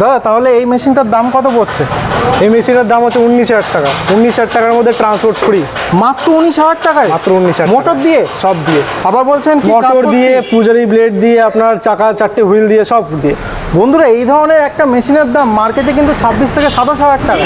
দাদা তাহলে এই মেশিনটার দাম কত পড়ছে? এই মেশিনের দাম হচ্ছে উনিশ হাজার টাকা। উনিশ হাজার টাকার মধ্যে ট্রান্সপোর্ট ফ্রি মাত্র উনিশ হাজার টাকায়? মাত্র উনিশ হাজার মোটর দিয়ে? সব দিয়ে। আবার বলছেন মোটর দিয়ে পুজারি পূজারি ব্লেড দিয়ে আপনার চাকা চারটে হুইল দিয়ে সব দিয়ে। বন্ধুরা এই ধরনের একটা মেশিনের দাম মার্কেটে কিন্তু ছাব্বিশ থেকে সাতাশ হাজার টাকা।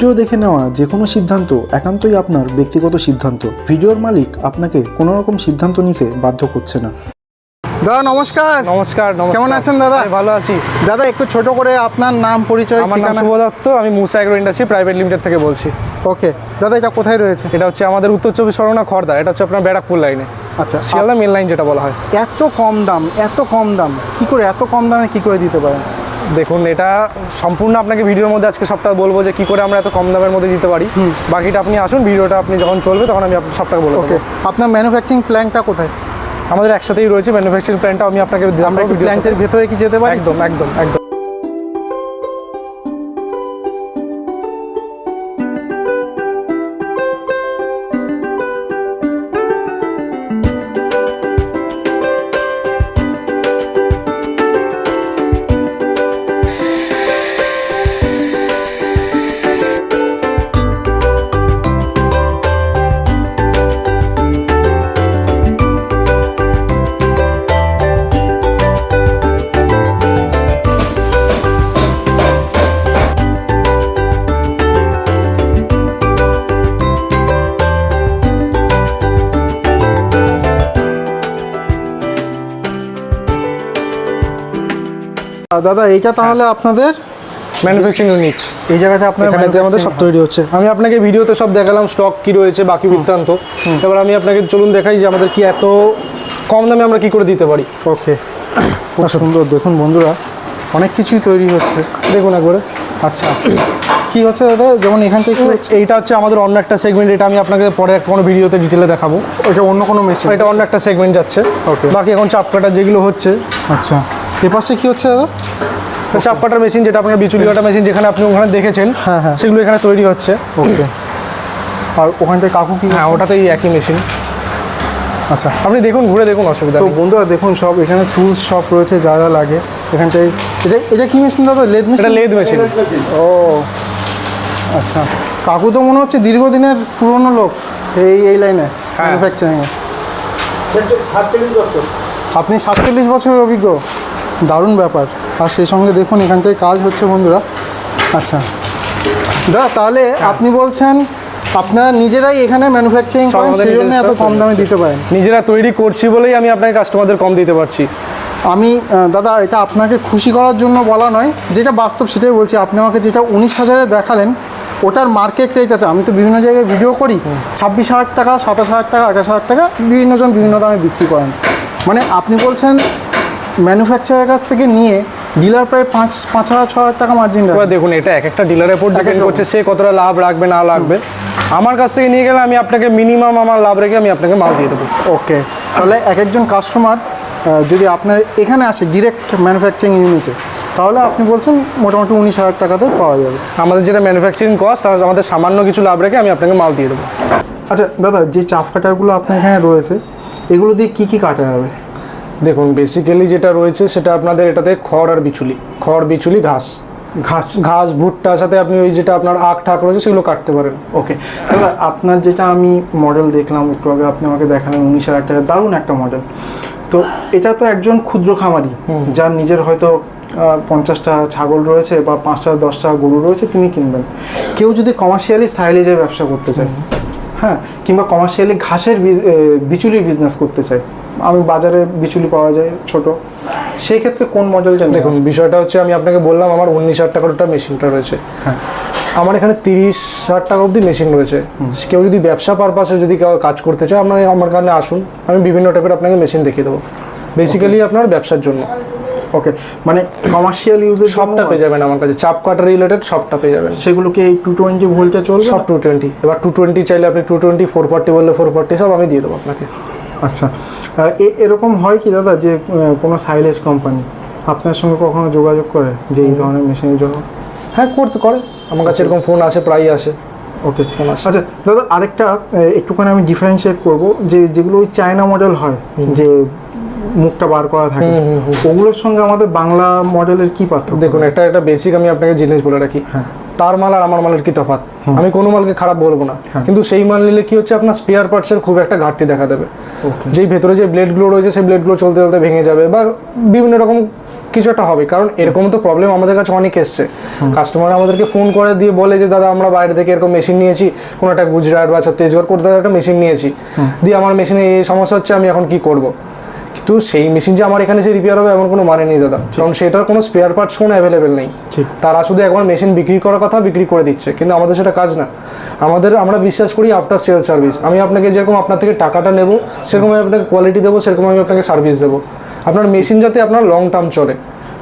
ভিডিও দেখে নেওয়া যে কোনো সিদ্ধান্ত একান্তই আপনার ব্যক্তিগত সিদ্ধান্ত। ভিডিওর মালিক আপনাকে কোনো রকম সিদ্ধান্ত নিতে বাধ্য করছে না। দাদা নমস্কার। নমস্কার কেমন আছেন দাদা? ভালো আছি। দাদা একটু ছোট করে আপনার নাম পরিচয় আমার নাম শুভ দত্ত আমি মুসা ইন্ডাস্ট্রি প্রাইভেট লিমিটেড থেকে বলছি। ওকে। দাদা এটা কোথায় রয়েছে? এটা হচ্ছে আমাদের উত্তর চব্বিশ পরগনা খড়দা এটা হচ্ছে আপনার ব্যারাকপুর লাইনে আচ্ছা শিয়ালদা মেন লাইন যেটা বলা হয়। এত কম দাম এত কম দাম। কি করে এত কম দামে কি করে দিতে পারেন? দেখুন এটা সম্পূর্ণ আপনাকে ভিডিওর মধ্যে আজকে সবটা বলব যে কি করে আমরা এত কম দামের মধ্যে দিতে পারি। বাকিটা আপনি আসুন ভিডিওটা আপনি যখন চলবে তখন আমি সবটা বলব ওকে আপনার ম্যানুফ্যাকচারিং প্ল্যানটা কোথায়? আমাদের একসাথেই রয়েছে ম্যানুফ্যাকচারিং প্ল্যানটা আমি আপনাকে প্ল্যান্টের ভেতরে কি যেতে পারি? একদম একদম একদম। দাদা এইটা তাহলে আপনাদের ম্যানুফ্যাকচারিং ইউনিট এই জায়গাতে আপনার আমাদের সব তৈরি হচ্ছে। আমি আপনাকে ভিডিওতে সব দেখালাম স্টক কি রয়েছে বাকি বৃত্তান্ত। এবার আমি আপনাকে চলুন দেখাই যে আমাদের কি এত কম দামে আমরা কি করে দিতে পারি। ওকে খুব সুন্দর। দেখুন বন্ধুরা অনেক কিছুই তৈরি হচ্ছে। দেখুন একবারে। আচ্ছা। কি হচ্ছে দাদা? যেমন এখান থেকে এইটা হচ্ছে আমাদের অন্য একটা সেগমেন্ট এটা আমি আপনাকে পরে এক কোনো ভিডিওতে ডিটেলে দেখাবো। এটা অন্য কোনো মেশিন এটা অন্য একটা সেগমেন্ট যাচ্ছে। Okay. বাকি এখন চাপ কাটা যেগুলো হচ্ছে। আচ্ছা। এ পাশে কি হচ্ছে দাদা? চাপ কাটার মেশিন যেটা আপনার বিচুলি কাটা মেশিন যেখানে আপনি ওখানে দেখেছেন হ্যাঁ, হ্যাঁ। সেগুলো এখানে তৈরি হচ্ছে। ওকে। আর ওখান থেকে কাকু কি হ্যাঁ? ওটাতেই একই মেশিন আচ্ছা। আপনি দেখুন ঘুরে দেখুন অসুবিধা তো বন্ধুরা দেখুন সব এখানে টুলস সব রয়েছে যা যা লাগে। এখানটায় এটা এটা কি মেশিন দাদা? লেদ মেশিন এটা লেদ মেশিন ও। আচ্ছা। কাকু তো মনে হচ্ছে দীর্ঘদিনের পুরনো লোক এই এই লাইনে হ্যাঁ। ম্যানুফ্যাকচারিংয়ে আপনি সাতচল্লিশ বছরের অভিজ্ঞ? দারুণ ব্যাপার। আর সেই সঙ্গে দেখুন এখানটায় কাজ হচ্ছে বন্ধুরা। আচ্ছা। দাদা তাহলে আপনি বলছেন আপনারা নিজেরাই এখানে ম্যানুফ্যাকচারিং করেন সেই জন্য এত কম দামে দিতে পারেন। নিজেরা তৈরি করছি বলেই আমি আপনাকে কাস্টমারদের কম দিতে পারছি। আমি দাদা এটা আপনাকে খুশি করার জন্য বলা নয়। যেটা বাস্তব সেটাই বলছি। আপনি আমাকে যেটা উনিশ হাজারে দেখালেন ওটার মার্কেট রেট আছে। আমি তো বিভিন্ন জায়গায় ভিডিও করি। ছাব্বিশ হাজার টাকা সাতাশ হাজার টাকা আঠাশ হাজার টাকা বিভিন্নজন বিভিন্ন দামে বিক্রি করেন। মানে আপনি বলছেন ম্যানুফ্যাকচারের কাছ থেকে নিয়ে ডিলার প্রায় পাঁচ পাঁচ হাজার ছ হাজার টাকা মার্জিন এবার দেখুন এটা এক একটা ডিলারের উপর ডিপেন্ড। করছে সে কতটা লাভ রাখবে না রাখবে। আমার কাছ থেকে নিয়ে গেলে আমি আপনাকে মিনিমাম আমার লাভ রেখে আমি আপনাকে মাল দিয়ে দেবো। ওকে তাহলে এক একজন কাস্টমার যদি আপনার এখানে আসে ডিরেক্ট ম্যানুফ্যাকচারিং ইউনিটে তাহলে আপনি বলছেন মোটামুটি উনিশ হাজার টাকাতে পাওয়া যাবে। আমাদের যেটা ম্যানুফ্যাকচারিং কস্ট আর আমাদের সামান্য কিছু লাভ রেখে আমি আপনাকে মাল দিয়ে দেবো। আচ্ছা দাদা যে চাপ কাটারগুলো আপনার এখানে রয়েছে এগুলো দিয়ে কী কী কাটা যাবে? দেখুন বেসিক্যালি যেটা রয়েছে সেটা আপনাদের এটাতে খড় আর বিচুলি। খড় বিচুলি ঘাস। ঘাস। ঘাস ভুট্টার সাথে আপনি ওই যেটা আপনার আখ ঠাক রয়েছে সেগুলো কাটতে পারেন। ওকে দাদা আপনার যেটা আমি মডেল দেখলাম একটু আগে আপনি আমাকে দেখালেন উনিশ হাজার টাকা দারুণ একটা মডেল তো এটা তো একজন ক্ষুদ্র খামারি যার নিজের হয়তো পঞ্চাশটা ছাগল রয়েছে বা পাঁচটা দশটা গরু রয়েছে তিনি কিনবেন। কেউ যদি কমার্শিয়ালি সাইলেজের ব্যবসা করতে চায় হ্যাঁ কিংবা কমার্শিয়ালি ঘাসের বিচুলির বিজনেস করতে চায় আমি বাজারে বিচুলি পাওয়া যায় ছোট। সেই ক্ষেত্রে কোন মডেলটা দেখুন বিষয়টা হচ্ছে আমি আপনাকে বললাম আমার উনিশ হাজার টাকার একটা মেশিনটা রয়েছে। হ্যাঁ। আমার এখানে তিরিশ হাজার টাকা অবধি মেশিন রয়েছে। কেউ যদি ব্যবসা পারপাসে যদি কেউ কাজ করতে চায় আপনার আমার কারণে আসুন আমি বিভিন্ন টাইপের আপনাকে মেশিন দেখিয়ে দেবো। বেসিক্যালি আপনার ব্যবসার জন্য। ওকে মানে কমার্শিয়াল ইউজের সবটা পেয়ে যাবেন আমার কাছে। চাপ কাটার রিলেটেড সবটা পেয়ে যাবেন। সেগুলোকে এই টু টোয়েন্টি ভোল্টে চলবে সব টু টোয়েন্টি এবার টু টোয়েন্টি চাইলে আপনি টু টোয়েন্টি ফোর ফর্টি বললে ফোর ফর্টি সব আমি দিয়ে দেবো আপনাকে। আচ্ছা এরকম হয় কি দাদা যে কোনো সাইলেজ কোম্পানি আপনার সঙ্গে কখনো যোগাযোগ করে যে এই ধরনের মেশিনের জন্য? হ্যাঁ করতে করে আমার কাছে এরকম ফোন আসে প্রায়ই আসে। ওকে আচ্ছা দাদা আরেকটা একটুখানি আমি ডিফারেন্সিয়েট করব যে যেগুলো ওই চায়না মডেল হয় যে মুখটা বার করা থাকে ওগুলোর সঙ্গে আমাদের বাংলা মডেলের কি পার্থক্য? দেখুন একটা একটা বেসিক আমি আপনাকে জিনিস বলে রাখি। হ্যাঁ। তার মাল আর আমার মালের কি তফাৎ? আমি কোনো মালকে খারাপ বলব না। হ্যাঁ। কিন্তু সেই মাল নিলে কি হচ্ছে? আপনার স্পেয়ার পার্টসের খুব একটা ঘাটতি দেখা দেবে। যেই ভেতরে যে ব্লেডগুলো রয়েছে সেই ব্লেডগুলো চলতে চলতে ভেঙে যাবে বা বিভিন্ন রকম কিছু একটা হবে। কারণ এরকম তো প্রবলেম আমাদের কাছে অনেক এসছে। কাস্টমার আমাদেরকে ফোন করে দিয়ে বলে যে দাদা আমরা বাইরে থেকে এরকম মেশিন নিয়েছি। কোনো একটা গুজরাট বা ছত্তিশগড় কোথাও একটা মেশিন নিয়েছি। দিয়ে আমার মেশিনে এই সমস্যা হচ্ছে আমি এখন কি করব? কিন্তু সেই মেশিন যে আমার এখানে যে রিপেয়ার হবে এমন কোনো মানে নেই দাদা। কারণ সেটার কোনো স্পেয়ার পার্টস কোনো অ্যাভেলেবেল নেই। তারা শুধু একবার মেশিন বিক্রি করার কথা বিক্রি করে দিচ্ছে কিন্তু আমাদের সেটা কাজ না। আমাদের আমরা বিশ্বাস করি আফটার সেল সার্ভিস আমি আপনাকে যেরকম আপনার থেকে টাকাটা নেব সেরকম আমি আপনাকে কোয়ালিটি দেবো সেরকম আমি আপনাকে সার্ভিস দেবো। আপনার মেশিন যাতে আপনার লং টার্ম চলে।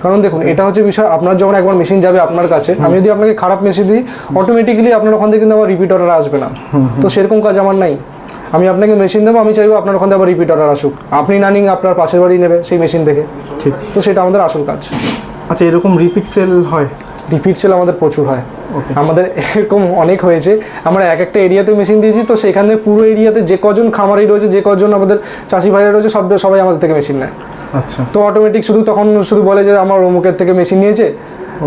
কারণ দেখুন এটা হচ্ছে বিষয় আপনার যখন একবার মেশিন যাবে আপনার কাছে আমি যদি আপনাকে খারাপ মেশিন দিই অটোমেটিক্যালি আপনার ওখান থেকে কিন্তু আমার রিপিট অর্ডার আসবে না। তো সেরকম কাজ আমার নাই। আমি আপনাকে মেশিন দেবো আমি চাইব আপনার ওখান থেকে আবার রিপিট অর্ডার আসুক। আপনি না নিন আপনার পাশের বাড়ি নেবে সেই মেশিন থেকে ঠিক। তো সেটা আমাদের আসল কাজ। আচ্ছা এরকম রিপিট সেল হয়? রিপিট সেল আমাদের প্রচুর হয়। আমাদের এরকম অনেক হয়েছে। আমরা এক একটা এরিয়াতে মেশিন দিয়েছি তো সেখানে পুরো এরিয়াতে যে কজন খামারি রয়েছে যে কজন আমাদের চাষি ভাইরা রয়েছে সব সবাই আমাদের থেকে মেশিন নেয়। আচ্ছা। তো অটোমেটিক শুধু তখন শুধু বলে যে আমার অমুকের থেকে মেশিন নিয়েছে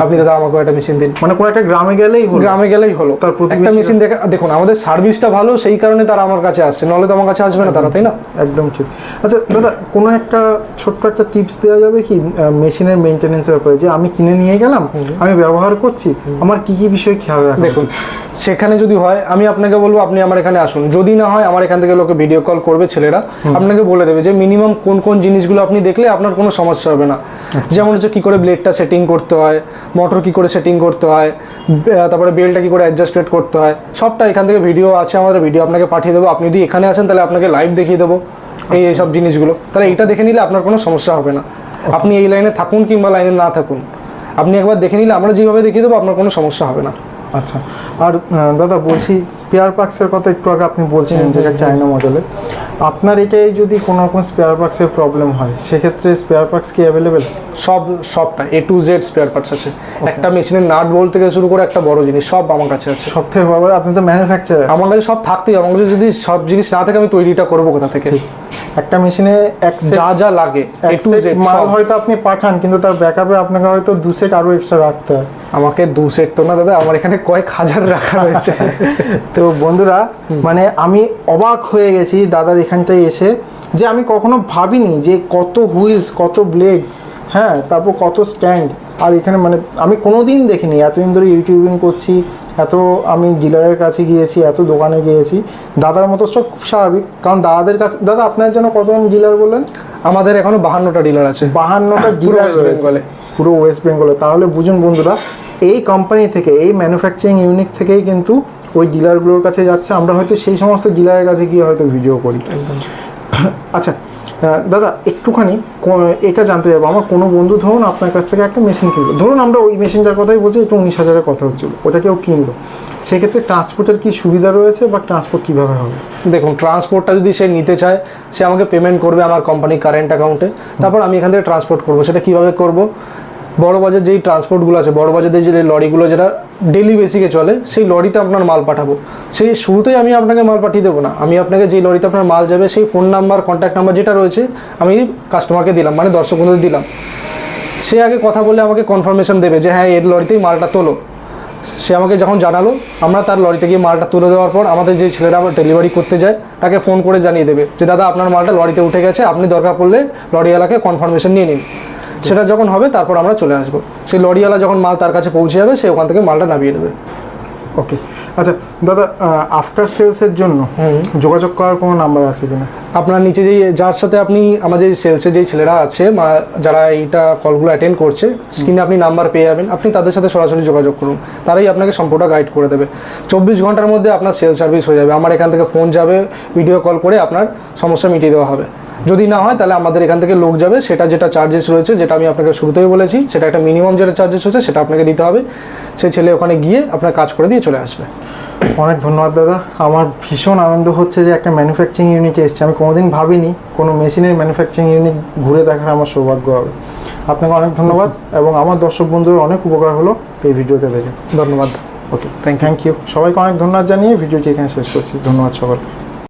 আপনি দাদা আমাকে একটা মেশিন দিন। মানে কোনো একটা গ্রামে গেলেই হলো। গ্রামে গেলেই হলো। তার প্রতিবেশীরা- একটা মেশিন দেখে দেখুন আমাদের সার্ভিসটা ভালো সেই কারণে তারা আমার কাছে আসছে। নাহলে তো আমার কাছে আসবে না তারা তাই না? একদম ঠিক। আচ্ছা দাদা কোনো একটা ছোট্ট একটা টিপস দেওয়া যাবে কি? মেশিনের মেনটেনেন্সের ব্যাপারে? যে আমি কিনে নিয়ে গেলাম আমি ব্যবহার করছি আমার কি কি বিষয় খেয়াল রাখা দেখুন সেখানে যদি হয় আমি আপনাকে বলব আপনি আমার এখানে আসুন। যদি না হয় আমার এখান থেকে লোকে ভিডিও কল করবে ছেলেরা। আপনাকে বলে দেবে যে মিনিমাম কোন কোন জিনিসগুলো আপনি দেখলে আপনার কোনো সমস্যা হবে না। যেমন হচ্ছে কী করে ব্লেডটা সেটিং করতে হয় মোটর কী করে সেটিং করতে হয় তারপরে বেলটা কী করে অ্যাডজাস্টমেন্ট করতে হয় সবটা এখান থেকে ভিডিও আছে আমাদের ভিডিও আপনাকে পাঠিয়ে দেবো। আপনি যদি এখানে আসেন তাহলে আপনাকে লাইভ দেখিয়ে দেবো এই এইসব জিনিসগুলো। তাহলে এটা দেখে নিলে আপনার কোনো সমস্যা হবে না। আপনি এই লাইনে থাকুন কিংবা লাইনে না থাকুন। আপনি একবার দেখে নিলে আমরা যেভাবে দেখিয়ে দেবো আপনার কোনো সমস্যা হবে না। আচ্ছা আর দাদা বলছি স্পেয়ার পার্টসের কথা একটু আগে আপনি বলছিলেন যেটা চায়না মডেলে আপনার এটাই যদি কোনো রকম স্পেয়ার পার্টসের প্রবলেম হয় সেক্ষেত্রে স্পেয়ার পার্টস কি অ্যাভেলেবেল সব সবটা A to Z spare parts আছে। একটা মেশিনের নাট বল থেকে শুরু করে একটা বড় জিনিস সব আমার কাছে আছে। সব থেকে বড় আপনি তো ম্যানুফ্যাকচারার আমার কাছে সব থাকতেই আমার কাছে যদি সব জিনিস না থাকে আমি তৈরিটা করব কোথা থেকে? একটা মেশিনে এক যা যা লাগে এ এক টু জেড মাল হয়তো আপনি পাঠান কিন্তু তার ব্যাকআপে আপনাকে হয়তো দু সেট আরও এক্সট্রা রাখতে হয়। আমাকে দু সেট তো না দাদা আমার এখানে কয়েক হাজার রাখা রয়েছে তো বন্ধুরা মানে আমি অবাক হয়ে গেছি দাদার এখানটায় এসে যে আমি কখনো ভাবিনি যে কত হুইলস কত ব্লেডস হ্যাঁ তারপর কত স্ট্যান্ড আর এখানে মানে আমি কোনো দিন দেখিনি। এতদিন ধরে ইউটিউবিং করছি এত আমি ডিলারের কাছে গিয়েছি এত দোকানে গিয়েছি। দাদার মতো সব খুব স্বাভাবিক। কারণ দাদাদের কাছে দাদা আপনার জন্য কতজন ডিলার বললেন? আমাদের এখনও বাহান্নটা ডিলার আছে। বাহান্নটা ডিলার রয়েছে। পুরো ওয়েস্ট বেঙ্গলে তাহলে বুঝুন বন্ধুরা এই কোম্পানি থেকে এই ম্যানুফ্যাকচারিং ইউনিট থেকেই কিন্তু ওই ডিলারগুলোর কাছে যাচ্ছে। আমরা হয়তো সেই সমস্ত ডিলারের কাছে গিয়ে হয়তো ভিডিও করি। আচ্ছা দাদা, একটুখানি এটা জানতে যাব আমার কোনো বন্ধু ধরুন আপনার কাছ থেকে একটা মেশিন কিনলো। ধরুন আমরা ওই মেশিনটার কথাই বলছি, একটু উনিশ হাজারের কথা হচ্ছিল। ওটা কেউ কিনলো। সেক্ষেত্রে ট্রান্সপোর্টের কি সুবিধা রয়েছে বা ট্রান্সপোর্ট কীভাবে হবে? দেখুন ট্রান্সপোর্টটা যদি সে নিতে চায়, সে আমাকে পেমেন্ট করবে আমার কোম্পানি কারেন্ট অ্যাকাউন্টে তারপর আমি এখান থেকে ট্রান্সপোর্ট করব। সেটা কীভাবে করব? বড় বাজার যেই ট্রান্সপোর্টগুলো আছে, বড় বাজারের যে লরিগুলো যেটা ডেলি বেসিকে চলে, সেই লরিতে আপনার মাল পাঠাবো। সেই শুরুতেই আমি আপনাকে মাল পাঠিয়ে দেবো না। আমি আপনাকে যেই লরিতে আপনার মাল যাবে, সেই ফোন নাম্বার কন্ট্যাক্ট নাম্বার যেটা রয়েছে, আমি কাস্টমারকে দিলাম মানে দর্শক বন্ধুদের দিলাম। সে আগে কথা বলে আমাকে কনফার্মেশন দেবে যে হ্যাঁ এর লরিতেই মালটা তোলো। সে আমাকে যখন জানালো, আমরা তার লরিতে গিয়ে মালটা তুলে দেওয়ার পর আমাদের যে ছেলেরা ডেলিভারি করতে যায়, তাকে ফোন করে জানিয়ে দেবে যে, দাদা, আপনার মালটা লরিতে উঠে গেছে, আপনি দরকার পড়লে লরিওয়ালাকে কনফার্মেশন নিয়ে নিন। সেটা যখন হবে তারপর আমরা চলে আসব। সেই লরিওয়ালা যখন মাল তার কাছে পৌঁছে যাবে সে ওখান থেকে মালটা নামিয়ে দেবে। ওকে। আচ্ছা দাদা আফটার সেলসের জন্য যোগাযোগ করার কোনো নাম্বার আছে কিনা? আপনার নিচে যেই যার সাথে আপনি আমাদের সেলসে যেই ছেলেরা আছে মা- যারা এইটা কলগুলো অ্যাটেন্ড করছে স্ক্রিনে আপনি নাম্বার পেয়ে যাবেন। আপনি তাদের সাথে সরাসরি যোগাযোগ করুন। তারাই আপনাকে সম্পূর্ণ গাইড করে দেবে। চব্বিশ ঘণ্টার মধ্যে আপনার সেল সার্ভিস হয়ে যাবে। আমার এখান থেকে ফোন যাবে ভিডিও কল করে আপনার সমস্যা মিটিয়ে দেওয়া হবে। যদি না হয় তাহলে আমাদের এখান থেকে লোক যাবে। সেটা যেটা চার্জেস রয়েছে যেটা আমি আপনাকে শুরুতেই বলেছি সেটা একটা মিনিমাম যেটা চার্জেস রয়েছে সেটা আপনাকে দিতে হবে। সেই ছেলে ওখানে গিয়ে আপনার কাজ করে দিয়ে চলে আসবে। অনেক ধন্যবাদ দাদা। আমার ভীষণ আনন্দ হচ্ছে যে একটা ম্যানুফ্যাকচারিং ইউনিট এসেছি। আমি কোনোদিন ভাবিনি কোনো মেশিনের ম্যানুফ্যাকচারিং ইউনিট ঘুরে দেখার আমার সৌভাগ্য হবে। আপনাকে অনেক ধন্যবাদ এবং আমার দর্শক বন্ধুদের অনেক উপকার হলো এই ভিডিওতে দেখে। ধন্যবাদ। ওকে থ্যাংক ইউ সবাইকে অনেক ধন্যবাদ জানিয়ে ভিডিওটি এখানে শেষ করছি। ধন্যবাদ সকলকে।